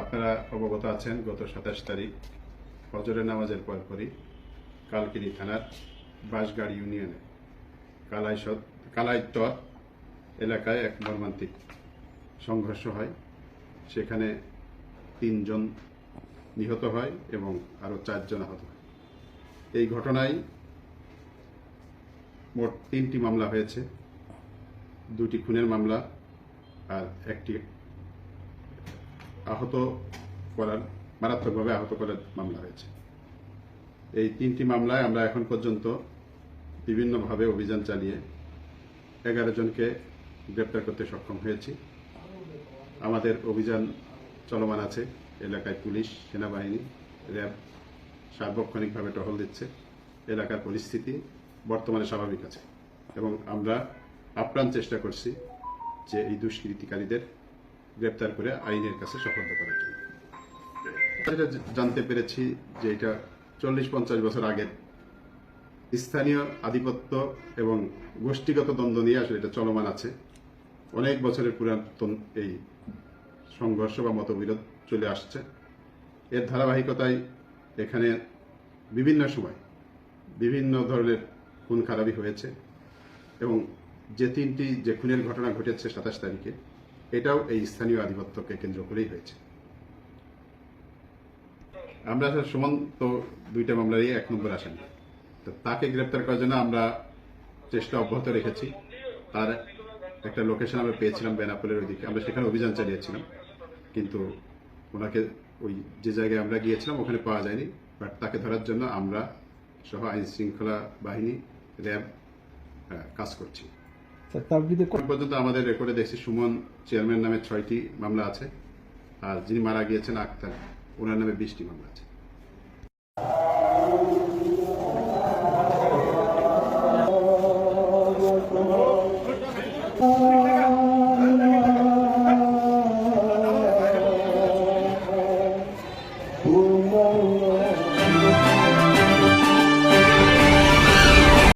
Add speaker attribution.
Speaker 1: আপনারা অবগত আছেন, গত সাতাশ তারিখ ফজরের নামাজের পরপরই কালকিনি থানার বাঁশগাড়ি ইউনিয়নে কালাইসদ, কালাইতর এলাকায় এক মর্মান্তিক সংঘর্ষ হয়। সেখানে তিনজন নিহত হয় এবং আরও চারজন আহত হয়। এই ঘটনায় মোট তিনটি মামলা হয়েছে। দুটি খুনের মামলা আর একটি আহত করার, মারাত্মকভাবে আহত করার মামলা হয়েছে। এই তিনটি মামলায় আমরা এখন পর্যন্ত বিভিন্নভাবে অভিযান চালিয়ে এগারো জনকে গ্রেপ্তার করতে সক্ষম হয়েছি। আমাদের অভিযান চলমান আছে। এলাকায় পুলিশ, সেনাবাহিনী, র্যাব সার্বক্ষণিকভাবে টহল দিচ্ছে। এলাকার পরিস্থিতি বর্তমানে স্বাভাবিক আছে এবং আমরা আপ্রাণ চেষ্টা করছি যে এই দুষ্কৃতিকারীদের গ্রেপ্তার করে আইনের কাছে সফল করার যেটা জানতে পেরেছি যে এটা চল্লিশ পঞ্চাশ বছর আগের স্থানীয় আধিপত্য এবং গোষ্ঠীগত দ্বন্দ্ব নিয়ে আসলে এটা চলমান আছে। অনেক বছরের পুরাতন এই সংঘর্ষ বা মতবিরোধ চলে আসছে। এর ধারাবাহিকতায় এখানে বিভিন্ন সময় বিভিন্ন ধরনের খুন খারাপি হয়েছে এবং যে তিনটি, যে খুনের ঘটনা ঘটেছে সাতাশ তারিখে এটাও এই স্থানীয় আধিপত্যকে কেন্দ্র করেই হয়েছে। আমরা আসলে সুমন্ত দুইটা মামলারই এক নম্বর আসামি তো তাকে গ্রেপ্তার করার জন্য আমরা চেষ্টা অব্যাহত রেখেছি। তার একটা লোকেশন আমরা পেয়েছিলাম বেনাপোলের ওইদিকে। আমরা সেখানে অভিযান চালিয়েছিলাম। কিন্তু ওনাকে ওই যে জায়গায় আমরা গিয়েছিলাম, ওখানে পাওয়া যায়নি। বাট তাকে ধরার জন্য আমরা সহ আইন শৃঙ্খলা বাহিনী, র্যাব কাজ করছি।
Speaker 2: তার বিরুদ্ধে
Speaker 1: পর্যন্ত আমাদের রেকর্ডে দেখছি সুমন চেয়ারম্যান নামে ছয়টি মামলা আছে আর যিনি মারা গিয়েছেন আক্তার ওনার নামে বিশটি মামলা আছে।
Speaker 2: কোন